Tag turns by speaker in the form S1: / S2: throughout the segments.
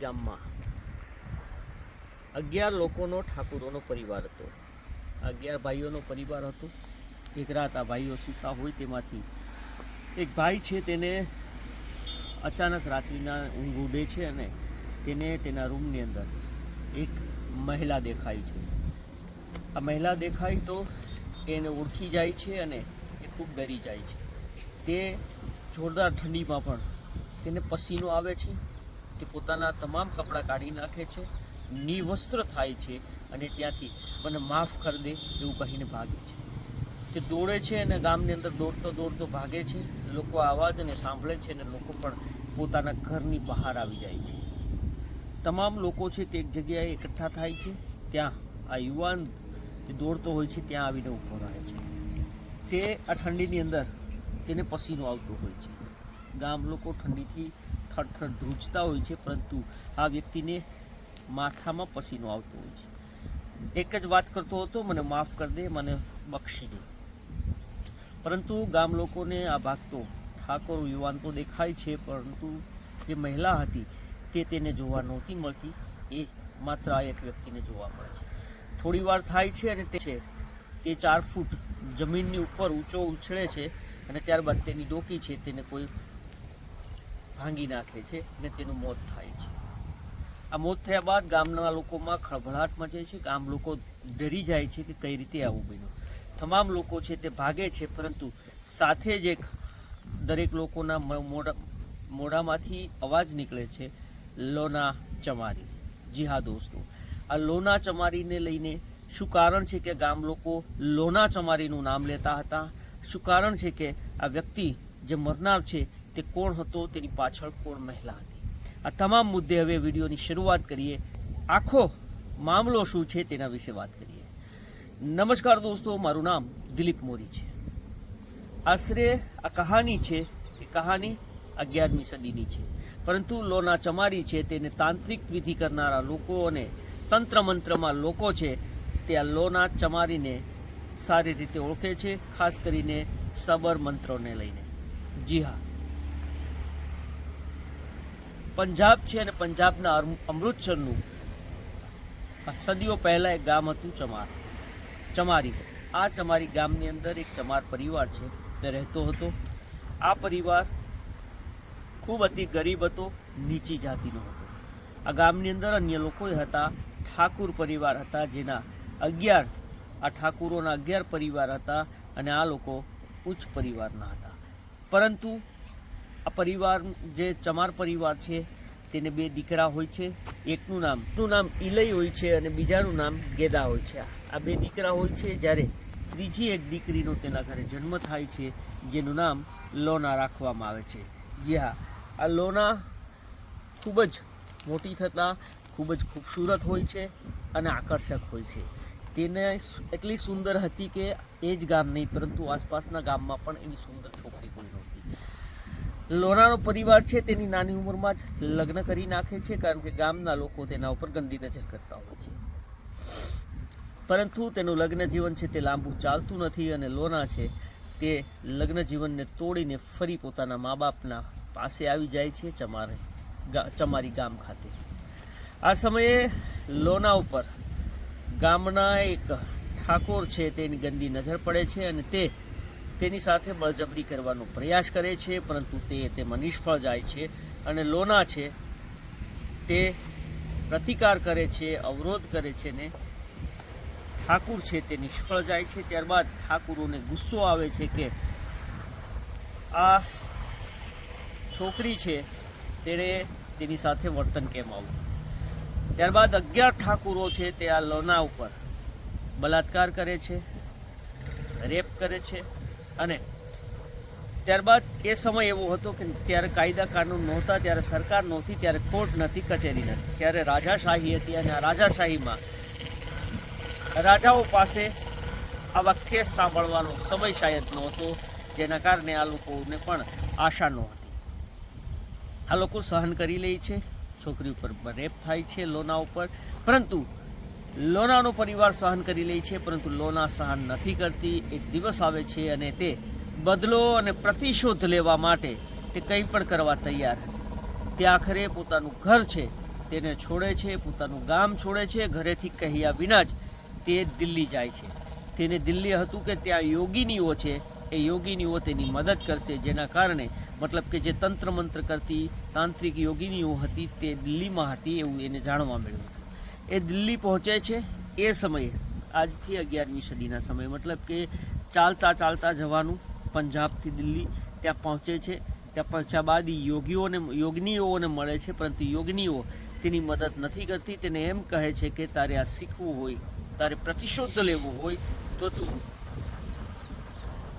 S1: ગામમાં. અગિયાર લોકોનો ઠાકુરોનો પરિવાર હતો. અગિયાર ભાઈઓનો પરિવાર હતો. એક રાત આ ભાઈઓ સૂતા હોય તેમાંથી એક ભાઈ છે તેને અચાનક રાત્રિના ઊંઘ ઉડે છે અને તેને તેના રૂમની અંદર એક મહિલા દેખાય છે. આ મહિલા દેખાય તો એને ઓળખી જાય છે અને એ ખૂબ ડરી જાય છે. તે જોરદાર ઠંડીમાં પણ તેને પસીનો આવે છે. તે પોતાના તમામ કપડાં કાઢી નાખે છે, નિવસ્ત્ર થાય છે અને ત્યાંથી મને માફ કરી દે એવું કહીને ભાગે છે. તે દોડે છે અને ગામની અંદર દોડતો દોડતો ભાગે છે. લોકો અવાજને સાંભળે છે અને લોકો પણ પોતાના ઘરની બહાર આવી જાય છે. તમામ લોકો છે તે એક જગ્યાએ એકઠા થાય છે. ત્યાં આ યુવાન જે દોડતો હોય છે ત્યાં આવીને ઊભો રહે છે. તે આ ઠંડીની અંદર તેને પસીનો આવતો હોય છે. ગામ લોકો ઠંડીથી થરથર ધ્રુજતા હોય છે, પરંતુ આ વ્યક્તિને માથામાં પસીનો આવતો હોય છે. એક જ વાત કરતો હતો, મને માફ કરી દે, મને બક્ષી દે. પરંતુ ગામ લોકોને આ ભાગતો ઠાકોર યુવાન તો દેખાય છે, પરંતુ જે મહિલા હતી તે તેને જોવા નહોતી મળતી. એ માત્ર આ એક વ્યક્તિને જોવા મળે છે. થોડી વાર થાય છે અને તે છે તે ચાર ફૂટ જમીનની ઉપર ઊંચો ઉછળે છે અને ત્યારબાદ તેની ડોકી છે, તેને કોઈ ભાંગી નાખે છે અને તેનું મોત થાય છે. આ મોત થયા બાદ ગામના લોકોમાં ખળભળાટ મચે છે. ગામ લોકો ડરી જાય છે કે કઈ રીતે આવું બન્યું. તમામ લોકો છે તે ભાગે છે, પરંતુ સાથે જ એક દરેક લોકોના મોઢા, મોઢામાંથી અવાજ નીકળે છે, લોના ચમારી. જી હા, દોસ્તો. આ લોના ચમારીને લઈને શું કારણ છે કે ગામ લોકો લોના ચમારીનું નામ લેતા હતા? શું કારણ છે કે આ વ્યક્તિ જે મરનાર છે તે કોણ હતો, તેની પાછળ કોણ મહિલા હતી. આ તમામ મુદ્દે હવે વિડીયોની શરૂઆત કરીએ. આખો મામલો શું છે તેના વિશે વાત કરીએ. નમસ્કાર દોસ્તો, મારું નામ દિલીપ મોરી છે. આશરે આ કહાની છે એ કહાની અગિયારમી સદીની છે. પરંતુ લોના ચમારી છે તેને તાંત્રિક વિધિ કરનારા લોકો અને તંત્ર મંત્રમાં લોકો છે તે આ લોના ચમારીને સારી રીતે ઓળખે છે, ખાસ કરીને સબર મંત્રોને લઈને. જી હા પંજાબ છે અને પંજાબના અમૃતસરનું. સદીઓ પહેલાં એક ગામ હતું ચમાર, ચમારી. આ ચમારી ગામની અંદર એક ચમાર પરિવાર છે, તે રહેતો હતો. આ પરિવાર ખૂબ અતિ ગરીબ હતો, નીચી જાતિનો હતો. આ ગામની અંદર અન્ય લોકો હતા, ઠાકુર પરિવાર હતા, જેના અગિયાર, આ ઠાકુરોના અગિયાર પરિવાર હતા અને આ લોકો ઉચ્ચ પરિવારના હતા. પરંતુ આ પરિવાર જે ચમાર પરિવાર છે, તેને બે દીકરા હોય છે. એકનું નામનું નામ ઇલય હોય છે અને બીજાનું નામ ગેદા હોય છે. આ બે દીકરા હોય છે જ્યારે ત્રીજી એક દીકરીનો તેના ઘરે જન્મ થાય છે, જેનું નામ લોના રાખવામાં આવે છે. જી હા, આ લોના ખૂબ જ મોટી થતાં, ખૂબ જ ખૂબસૂરત હોય છે અને આકર્ષક હોય છે. તેને એટલી સુંદર હતી કે એ જ ગામ નહીં, પરંતુ આસપાસના ગામમાં પણ એની સુંદર છોકરી કોઈ નહોતી. લોનાનો પરિવાર છે, તેની નાની ઉંમરમાં જ લગ્ન કરી નાખે છે, કારણ કે ગામના લોકો તેના ઉપર ગંદી નજર કરતા હોય છે. પરંતુ તેનું લગ્ન જીવન છે, તે લાંબુ ચાલતું નથી અને લોના છે, તે લગ્ન જીવનને તોડીને ફરી પોતાના મા બાપના પાસે આવી જાય છે, ચમારે ચમારી ગામ ખાતે. આ સમયે લોના ઉપર ગામના એક ઠાકોર છે, તેની ગંદી નજર પડે છે અને તે તેની સાથે બળજબરી કરવાનો પ્રયાસ કરે છે, પરંતુ તે તેમાં નિષ્ફળ જાય છે અને લોના છે. તે પ્રતિકાર કરે છે, અવરોધ કરે છે ને ઠાકુર છે તે નિષ્ફળ જાય છે. ત્યારબાદ ઠાકુરોને ગુસ્સો આવે છે કે આ છોકરી છે, તેણે તેની સાથે વર્તન કેમ આવું? ત્યારબાદ અગિયાર ઠાકુરો છે તે આ લોના ઉપર બલાત્કાર કરે છે, રેપ કરે છે. અને ત્યારબાદ એ સમય એવો હતો કે ત્યારે કાયદા કાનૂન નહોતા, ત્યારે સરકાર નહોતી, ત્યારે કોર્ટ નથી, કચેરી નથી. ત્યારે રાજાશાહી હતી અને આ રાજાશાહીમાં રાજાઓ પાસે આવા કેસ સાંભળવાનો સમય શાયદ નહોતો, જેના કારણે આ લોકોને પણ આશા નહોતી. આ લોકો સહન કરી લે છે, છોકરી ઉપર રેપ થાય છે, લોના ઉપર. પરંતુ લોનાનો પરિવાર સહન કરી લે છે, પરંતુ લોના સહન નથી કરતી. એક દિવસ આવે છે અને તે બદલો અને પ્રતિશોધ લેવા માટે તે કંઈ પણ કરવા તૈયાર હતી તે આખરે પોતાનું ઘર છે, તેને છોડે છે, પોતાનું ગામ છોડે છે, ઘરેથી કહ્યા વિના જ તે દિલ્હી જાય છે. તેને દિલ્હી હતું કે ત્યાં યોગીનીઓ છે, એ યોગીનીઓ તેની મદદ કરશે, જેના કારણે મતલબ કે જે તંત્ર મંત્ર કરતી તાંત્રિક યોગીનીઓ હતી તે દિલ્હીમાં હતી એવું એને જાણવા મળ્યું. એ દિલ્હી પહોંચે છે એ સમયે, આજથી અગિયારમી સદીના સમયે. મતલબ કે ચાલતા ચાલતા જવાનું પંજાબથી દિલ્હી, ત્યાં પહોંચે છે. ત્યાં પહોંચ્યા બાદ યોગીઓને, યોગનીઓને મળે છે, પરંતુ યોગનીઓ તેની મદદ નથી કરતી. તેને એમ કહે છે કે તારે આ શીખવું હોય, તારે પ્રતિશોધ લેવું હોય, તો તું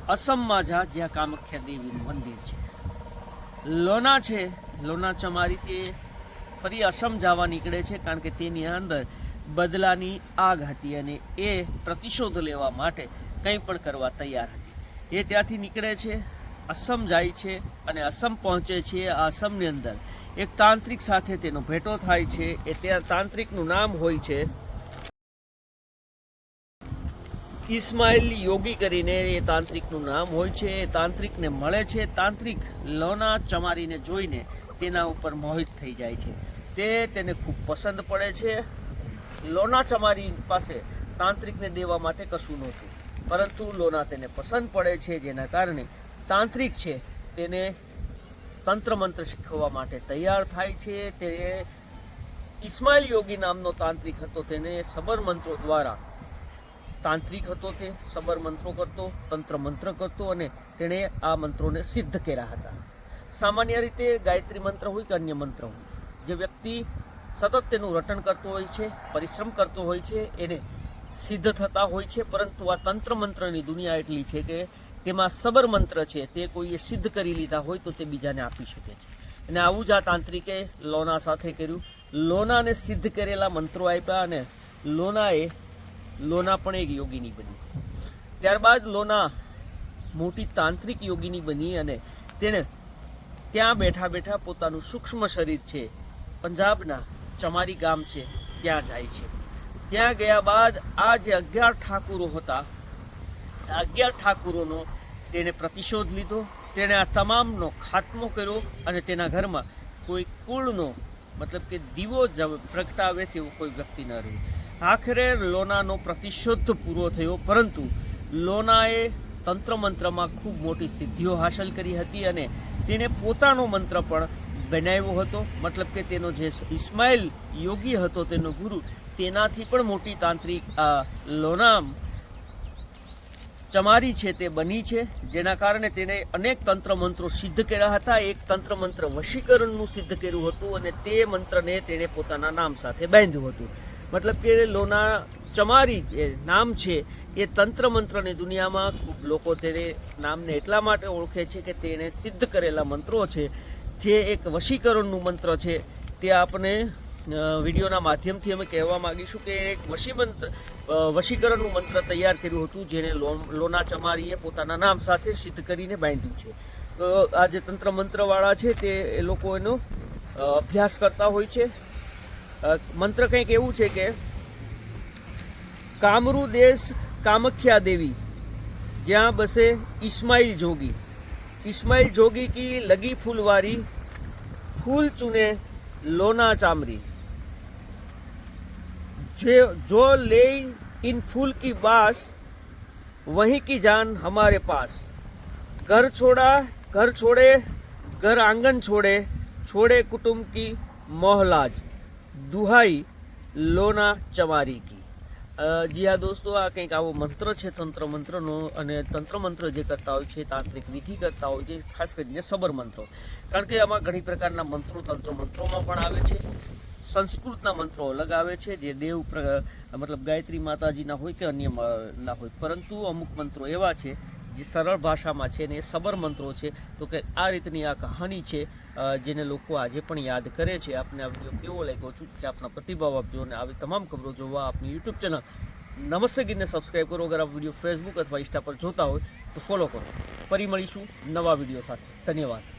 S1: અસમમાં જા, જ્યાં કામાખ્યા દેવીનું મંદિર છે. લોના છે, લોના ચમારી તે ફરી અસમ જવા નીકળે છે કારણ કે તેની અંદર બદલાની આગ હતી અને એ પ્રતિશોધ લેવા માટે કંઈ પણ કરવા તૈયાર હતી. એ ત્યાંથી નીકળે છે, અસમ જાય છે અને અસમ પહોંચે છે આ અસમની અંદર. એક તાંત્રિક સાથે તેનો ભેટો થાય છે, એ ત્યાં તાંત્રિકનું નામ હોય છે ઇસ્માઇલ યોગી કરીને એ તાંત્રિકનું નામ હોય છે. એ તાંત્રિકને મળે છે, તાંત્રિક લોના ચમારીને જોઈને તેના ઉપર મોહિત થઈ જાય છે. તે તેને ખૂબ પસંદ પડે છે. લોના ચમારી પાસે તાંત્રિકને દેવા માટે કશું નહોતું. પરંતુ લોના તેને પસંદ પડે છે જેના કારણે તાંત્રિક છે તેને તંત્ર મંત્ર શીખવવા માટે તૈયાર થાય છે. તે ઇસ્માઇલ યોગી નામનો તાંત્રિક હતો. તેને સબર મંત્રો દ્વારા તાંત્રિક હતો તે. સબર મંત્રો કરતો તંત્ર મંત્ર કરતો અને તેણે આ મંત્રોને સિદ્ધ કર્યા હતા. સામાન્ય રીતે ગાયત્રી મંત્ર હોય કે અન્ય મંત્ર હોય. જે વ્યક્તિ સતત તેનું રટણ કરતો હોય છે, પરિશ્રમ કરતો હોય છે, એને સિદ્ધ થતા હોય છે, પરંતુ આ તંત્ર મંત્રની દુનિયા એટલી છે કે તેમાં સબર મંત્ર છે, તે કોઈએ સિદ્ધ કરી લીધા હોય તો તે બીજાને આપી શકે છે. અને આવું જ આ તાંત્રિકે લોના સાથે કર્યું. લોનાને સિદ્ધ કરેલા મંત્રો આપ્યા અને લોનાએ, લોના પણ એક યોગીની બની. ત્યારબાદ લોના મોટી તાંત્રિક યોગીની બની અને તેણે ત્યાં બેઠા બેઠા પોતાનું સૂક્ષ્મ શરીર છે પંજાબના ચમારી ગામ છે, ત્યાં જાય છે. ત્યાં ગયા બાદ આ જે અગિયાર ઠાકુરો હતા અગિયાર ઠાકુરોનો તેણે પ્રતિશોધ લીધો, તેણે આ તમામનો ખાત્મો કર્યો અને તેના ઘરમાં કોઈ કુળનો, મતલબ કે દીવો જ પ્રગટાવે તેવું કોઈ વ્યક્તિ ન રહ્યું. આખરે લોનાનો પ્રતિશોધ પૂરો થયો, પરંતુ લોનાએ તંત્ર મંત્રમાં ખૂબ મોટી સિદ્ધિઓ હાંસલ કરી હતી અને તેણે પોતાનો મંત્ર પણ બનાવ્યો હતો. મતલબ કે તેનો જે ઇસ્માઇલ યોગી હતો, તેનો ગુરુ, તેનાથી પણ મોટી તાંત્રિક આ લોનામ ચમારી છે તે બની છે, જેના કારણે તેણે અનેક તંત્ર મંત્રો સિદ્ધ કર્યા હતા. એક તંત્ર મંત્ર વશીકરણનું સિદ્ધ કર્યું હતું અને તે મંત્રને તેણે પોતાના નામ સાથે બાંધ્યું હતું. મતલબ કે લોના ચમારી, એ નામ છે, એ તંત્ર મંત્રની દુનિયામાં લોકો તેને નામને એટલા માટે ઓળખે છે કે તેણે સિદ્ધ કરેલા મંત્રો છે. જે એક વશીકરણનું મંત્ર છે તે આપણે વિડીયોના માધ્યમથી અમે કહેવા માંગીશું કે એક વશી મંત્ર વશીકરણનું મંત્ર તૈયાર કર્યું હતું જેને લોના ચમારીએ પોતાના નામ સાથે સિદ્ધ કરીને બાંધ્યું છે. તો આ જે તંત્ર મંત્રવાળા છે તે એ લોકો એનો અભ્યાસ કરતા હોય છે. મંત્ર કંઈક એવું છે કે, કામરૂ દેશ કામખ્યા દેવી, જ્યાં બસે ઇસ્માઇલ જોગી. इस्माइल जोगी की लगी फूलवारी, फूल चुने लोना चामरी। जे, जो ले इन फूल की बास, वहीं की जान हमारे पास। घर छोड़ा, घर छोड़े, घर आँगन छोड़े छोड़े कुटुंब की मोहलाज, दुहाई लोना चमारी की। જી આ દોસ્તો, આ કંઈક આવો મંત્ર છે, તંત્ર મંત્રનો, અને તંત્ર મંત્ર જે કરતા હોય છે, તાંત્રિક વિધિ કરતા હોય છે, ખાસ કરીને સબર મંત્રો. કારણ કે આમાં ઘણી પ્રકારના મંત્રો, તંત્ર મંત્રોમાં પણ આવે છે, સંસ્કૃતના મંત્રો અલગ આવે છે, જે દેવ મતલબ ગાયત્રી માતાજીના હોય કે અન્ય ના હોય. પરંતુ અમુક મંત્રો એવા છે જે સરળ ભાષામાં છે ને એ સબર મંત્રો છે, તો કે આ રીતની આ કહાની છે જેને લોકો આજે પણ યાદ કરે છે. આપને આ વીડિયો કેવો લાગ્યો છું કે આપના પ્રતિભાવ આપજો અને આવી તમામ ખબરો જોવા આપની યુટ્યુબ ચેનલ નમસ્તે ગીતને સબસ્ક્રાઈબ કરો. અગર આ વીડિયો ફેસબુક અથવા ઇન્સ્ટા પર જોતા હોય તો ફોલો કરો. ફરી મળીશું નવા વીડિયો સાથે. ધન્યવાદ.